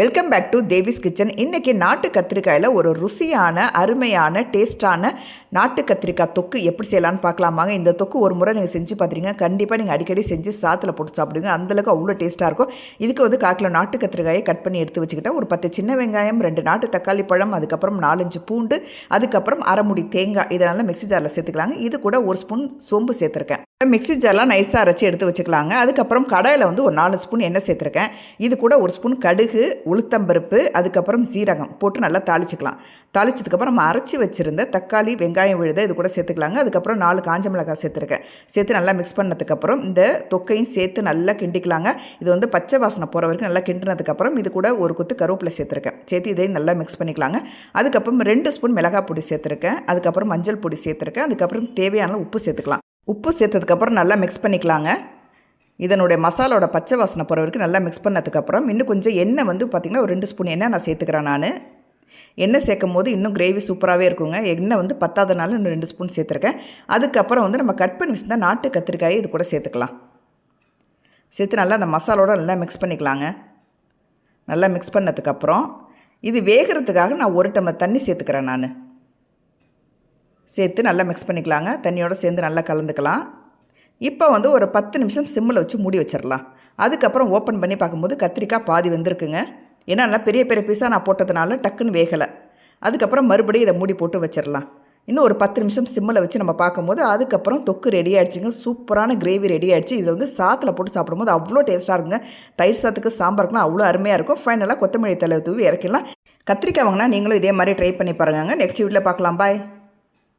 Welcome back to Devi's kitchen இன்றைக்கி நாட்டு கத்திரிக்காயில் ஒரு ருசியான அருமையான டேஸ்டான நாட்டு கத்திரிக்காய் தொக்கு எப்படி செய்யலான்னு பார்க்கலாமாங்க இந்த தொக்கு ஒரு முறை நீங்கள் செஞ்சு பார்த்துட்டீங்கன்னா கண்டிப்பாக நீங்கள் அடிக்கடி செஞ்சு சாத்தில் போட்டு சாப்பிடுங்க. அந்தளவுக்கு அவ்வளோ டேஸ்ட்டாக இருக்கும். இதுக்கு வந்து கால் நாட்டு கத்திரிக்காயை கட் பண்ணி எடுத்து வச்சுக்கிட்டேன். ஒரு பத்து சின்ன வெங்காயம் ரெண்டு நாட்டு தக்காளி பழம் அதுக்கப்புறம் நாலஞ்சு பூண்டு அதுக்கப்புறம் அரைமுடி தேங்காய். இதனால் மிக்ஸி ஜாரில் சேர்த்துக்கலாங்க. இது கூட ஒரு ஸ்பூன் சோம்பு சேர்த்துருக்கேன். மிக்ஸி ஜார்லாம் நைஸாக அரைச்சி எடுத்து வச்சுக்கலாங்க. அதுக்கப்புறம் கடாயில் வந்து ஒரு நாலு ஸ்பூன் எண்ணெய் சேர்த்துருக்கேன். இது கூட ஒரு ஸ்பூன் கடுகு உளுத்தம்பருப்பு அதுக்கப்புறம் சீரகம் போட்டு நல்லா தாளிச்சுக்கலாம். தாளிச்சதுக்கப்புறம் நம்ம அரைச்சி வச்சுருந்த தக்காளி வெங்காயம் விழுத இது கூட சேர்த்துக்கலாங்க. அதுக்கப்புறம் நாலு காஞ்ச மிளகாய் சேர்த்துருக்கேன். சேர்த்து நல்லா மிக்ஸ் பண்ணதுக்கப்புறம் இந்த தொக்கையும் சேர்த்து நல்லா கிண்டிக்கலாங்க. இது வந்து பச்சை வாசனை போகிற வரைக்கும் நல்லா கிண்டினதுக்கப்புறம் இது கூட ஒரு குத்து கருவேப்பிலை சேர்த்துருக்கேன். சேர்த்து இதையும் நல்லா மிக்ஸ் பண்ணிக்கலாங்க. அதுக்கப்புறம் ரெண்டு ஸ்பூன் மிளகாய் பொடி சேர்த்துருக்கேன். அதுக்கப்புறம் மஞ்சள் பொடி சேர்த்துருக்கேன். அதுக்கப்புறம் தேவையான உப்பு சேர்த்துக்கலாம். உப்பு சேர்த்ததுக்கப்புறம் நல்லா மிக்ஸ் பண்ணிக்கலாங்க. இதனுடைய மசாலோட பச்சை வாசனை போகிற வரைக்கும் நல்லா மிக்ஸ் பண்ணதுக்கப்புறம் இன்னும் கொஞ்சம் எண்ணெய் வந்து பார்த்திங்கன்னா ஒரு ரெண்டு ஸ்பூன் எண்ணெய் நான் சேர்த்துக்கிறேன் நான். எண்ணெய் சேர்க்கும் போது இன்னும் கிரேவி சூப்பராகவே இருக்குங்க. எண்ணெய் வந்து பத்தாதனால இன்னும் ரெண்டு ஸ்பூன் சேர்த்துருக்கேன். அதுக்கப்புறம் வந்து நம்ம கட் பண்ணி வச்சுருந்தா நாட்டு கத்திரிக்காயை இது கூட சேர்த்துக்கலாம். சேர்த்து நல்லா அந்த மசாலோட நல்லா மிக்ஸ் பண்ணிக்கலாங்க. நல்லா மிக்ஸ் பண்ணதுக்கப்புறம் இது வேகிறதுக்காக நான் ஒரு டம்ளர் தண்ணி சேர்த்துக்கிறேன் நான். சேர்த்து நல்லா மிக்ஸ் பண்ணிக்கலாங்க. தண்ணியோடு சேர்ந்து நல்லா கலந்துக்கலாம். இப்போ வந்து ஒரு பத்து நிமிஷம் சிம்மில் வச்சு மூடி வச்சிடலாம். அதுக்கப்புறம் ஓப்பன் பண்ணி பார்க்கும்போது கத்திரிக்காய் பாதி வந்திருக்குங்க. ஏன்னா நல்லா பெரிய பெரிய பீஸாக நான் போட்டதுனால டக்குன்னு வேகலை. அதுக்கப்புறம் மறுபடியும் இதை மூடி போட்டு வச்சிடலாம். இன்னும் ஒரு பத்து நிமிஷம் சிம்மில் வச்சு நம்ம பார்க்கும்போது அதுக்கப்புறம் தொக்கு ரெடி ஆகிடுச்சிங்க சூப்பரான கிரேவி ரெடி ஆகிடுச்சு இதில் வந்து சாத்தில் போட்டு சாப்பிடும்போது அவ்வளோ டேஸ்ட்டாக இருக்குங்க. தயிர் சாத்துக்கு சாம்பாருக்குலாம் அவ்வளோ அருமையாக இருக்கும். ஃபைனலாக கொத்தமல்லி தலை தூவி இறக்கிடலாம். கத்திரிக்காய் வாங்கினா நீங்களும் இதே மாதிரி ட்ரை பண்ணி பாருங்க நெக்ஸ்ட் வீட்டில் பார்க்கலாம். பாய்